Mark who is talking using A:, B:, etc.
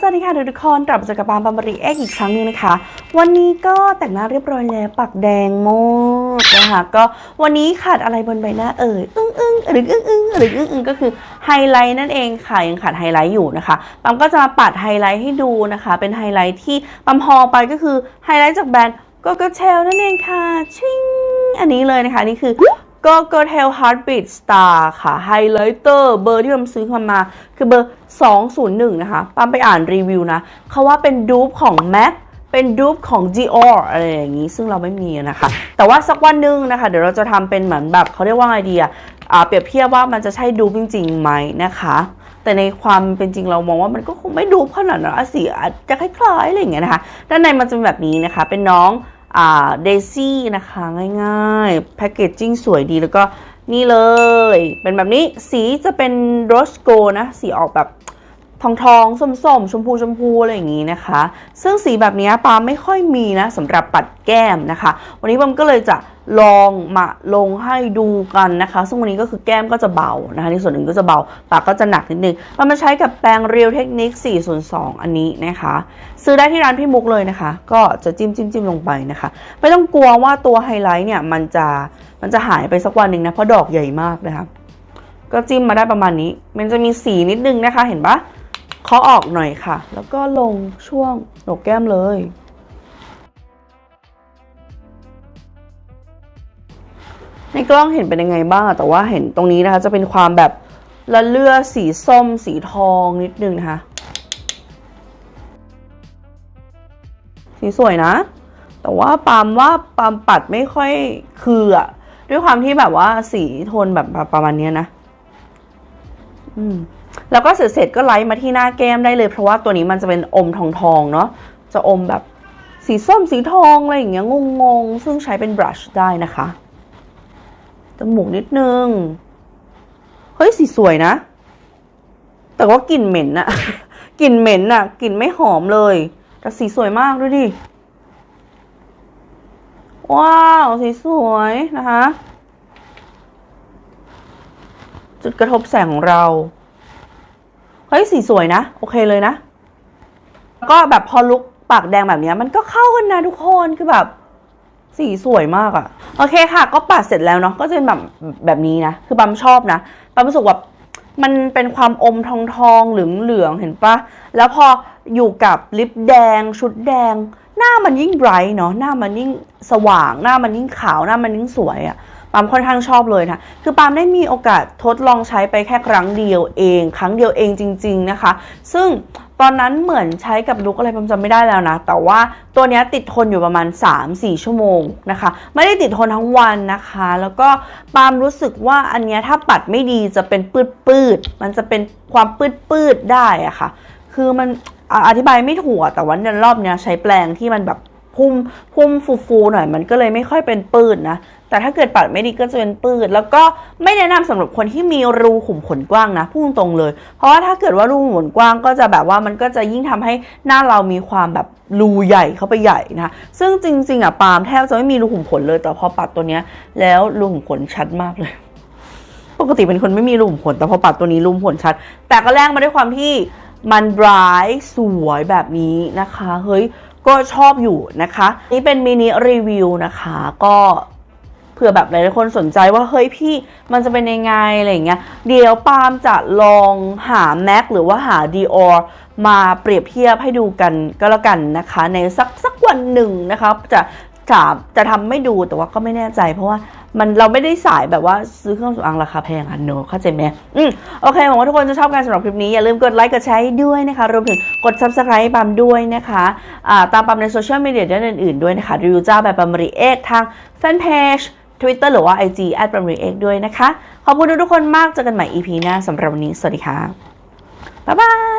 A: สวัสดีค่ะทุกคนกลับมาเจอกับปามปามบริเอ็กอีกครั้งหนึงนะคะ วันนี้ก็แต่งหน้าเรียบร้อยแล้วปากแดงโมดนะคะก็วันนี้ขาดอะไรบนใบหน้าเอ่ยอึ้งอึ้งหรืออึ้งอึ้งหรืออึ้งอึ้งก็คือไฮไลท์นั่นเองค่ะยังขาดไฮไลท์อยู่นะคะปามก็จะมาปัดไฮไลท์ให้ดูนะคะ เป็นไฮไลท์ที่ปามพอไปก็คือไฮไลท์จากแบรนด์โกโกเทลนั่นเองค่ะชิงอันนี้เลยนะคะนี่คือ ก็ g o t e l Heartbeat Star ค่ะไฮไลท์เตอร์เบอร์ที่ผมซื้อเข้ามา คือเบอร์ 201 นะคะปามไปอ่านรีวิวนะเขาว่าเป็นดูปของ MAC เป็นดูปของ Dior อะไรอย่างนี้ ซึ่งเราไม่มีนะคะ แต่ว่าสักวันหนึ่งนะคะ เดี๋ยวเราจะทำเป็นเหมือนแบบเขาเรียกว่าไงดีอะอ่าเปรียบเทียบว่ามันจะใช่ดูปจริงๆไหมนะคะ แต่ในความเป็นจริงเรามองว่ามันก็คงไม่ดูปขนาดนั้นะสีอาจจะคล้ายๆอะไรอย่างเงี้ยนะคะ ด้านในมันจะเป็นแบบนี้นะคะ เป็นน้อง เดซี่นะคะ ง่ายๆ แพคเกจจิ้งสวยดีแล้วก็นี่เลย เป็นแบบนี้สีจะเป็นโรสโกนะ สีออกแบบ องทองๆส้มๆชมพูชมพูอะไรอย่างนี้นะคะ ซึ่งสีแบบนี้ปาไม่ค่อยมีนะสำหรับปัดแก้มนะคะ วันนี้ปามก็เลยจะลองมาลงให้ดูกันนะคะ ซึ่งวันนี้ก็คือแก้มก็จะเบานะคะในส่วนหนึ่งก็จะเบาปากก็จะหนักนิดนึงมันมาใช้กับแปรงเรียวเทคนิค 402 อันนี้นะคะ ซื้อได้ที่ร้านพี่มุกเลยนะคะ ก็จะจิ้มจิ้มจิ้มลงไปนะคะ ไม่ต้องกลัวว่าตัวไฮไลท์เนี่ยมันจะมันจะหายไปสักวันหนึ่งนะเพราะดอกใหญ่มากนะคะก็จิ้มมาได้ประมาณนี้ มันจะมีสีนิดนึงนะคะ เห็นปะ เคาะออกหน่อยค่ะ แล้วก็ลงช่วงโหนกแก้มเลย ในกล้องเห็นเป็นยังไงบ้างอะแต่ว่าเห็นตรงนี้นะคะ จะเป็นความแบบละเลือสีส้ม สีทองนิดนึงนะคะ สีสวยนะ แต่ว่าปาล์มว่าปาล์มปัดไม่ค่อยคืออะด้วยความที่แบบว่าสีโทนแบบประมาณนี้นะ อืม แล้วก็เสร็จเสร็จก็ไลท์มาที่หน้าแก้มได้เลย เพราะว่าตัวนี้มันจะเป็นอมทองทองๆเนาะจะอมแบบสีส้มสีทองอะไรอย่างเงี้ยงงๆ ซึ่งใช้เป็นบรัชได้นะคะจมูกนิดนึง เฮ้ยสีสวยนะ แต่ว่ากลิ่นเหม็นอะกลิ่นเหม็นอะกลิ่นไม่หอมเลย แต่สีสวยมากด้วยดิ ว้าวสีสวยนะคะ จุดกระทบแสงของเรา เฮ้ยสีสวยนะ โอเคเลยนะ ก็แบบพอลุกปากแดงแบบนี้มันก็เข้ากันนะทุกคนคือแบบ สีสวยมากอะโอเคค่ะ ก็ปัดเสร็จแล้วเนาะก็จะเป็นแบบแบบนี้นะ คือปั๊มชอบนะปั๊มรู้สึกว่ามันเป็นความอมทองทองเหลืองเหลืองเห็นปะแล้วพออยู่กับลิปแดงชุดแดง หน้ามันยิ่งไบรท์เนาะหน้ามันยิ่งสว่าง หน้ามันยิ่งขาวหน้ามันยิ่งสวยอะ ปามค่อนข้างชอบเลยนะคือปามได้มีโอกาสทดลองใช้ไปแค่ครั้งเดียวเอง ครั้งเดียวเองจริง ๆนะคะ ซึ่งตอนนั้นเหมือนใช้กับลุกอะไรปามจำไม่ได้แล้วนะ แต่ว่าตัวนี้ติดทนอยู่ประมาณ 3-4 ชั่วโมงนะคะ ไม่ได้ติดทนทั้งวันนะคะ แล้วก็ปามรู้สึกว่าอันนี้ถ้าปัดไม่ดีจะเป็นปืดๆมันจะเป็นความปืดๆได้อะค่ะ คือมันอะอธิบายไม่ถูกอะแต่ว่าในรอบเนี้ยใช้แปรงที่มันแบบพุ่มพุ่มฟูๆหน่อยมันก็เลยไม่ค่อยเป็นปืดนะ แต่ถ้าเกิดปัดไม่ดีก็จะเป็นปืดแล้วก็ไม่แนะนำสำหรับคนที่มีรูขุมขนกว้างนะพูดตรงเลย เพราะว่าถ้าเกิดว่ารูขุมขนกว้างก็จะแบบว่ามันก็จะยิ่งทำให้หน้าเรามีความแบบรูใหญ่เข้าไปใหญ่นะคะซึ่งจริง ๆอะปาล์มแทบจะไม่มีรูขุมขนเลยแต่พอปัดตัวเนี้ย แล้วรูขุมขนชัดมากเลยปกติเป็นคนไม่มีรูขุมขนแต่พอปัดตัวนี้รูขุมขนชัด แต่ก็แลกมาด้วยความที่มันบรายสวยแบบนี้นะคะ เฮ้ยก็ชอบอยู่นะคะ นี่เป็นมินิรีวิวนะคะ ก็ เผื่อแบบหลายๆคนสนใจว่าเฮ้ยพี่มันจะเป็นยังไงอะไรเงี้ยเดี๋ยวปาล์มจะลองหา MAC หรือว่าหา Dior มาเปรียบเทียบให้ดูกันก็แล้วกันนะคะ ในสักสักวันหนึ่งนะคะจะจะจะทำไม่ดูแต่ว่าก็ไม่แน่ใจ เพราะว่ามันเราไม่ได้สายแบบว่าซื้อเครื่องสำอางราคาแพงอะเนอะเข้าใจไหมอืมโอเคหวังว่าทุกคนจะชอบการสำหรับคลิปนี้ อย่าลืมกดไลค์กดแชร์ด้วยนะคะ รวมถึงกด subscribe ปาล์มด้วยนะคะอ่าตามปาล์มในโซเชียลมีเดียด้านอื่นๆด้วยนะคะรีวิวเจ้าแบบปาล์มรีเอกทางแฟนเพจ Twitter หรือว่า IG แอดปาล์มรีเอกด้วยนะคะ ขอบคุณทุกคนมากเจอกันใหม่ EP หน้าสำหรับวันนี้ สวัสดีค่ะ บ๊ายบาย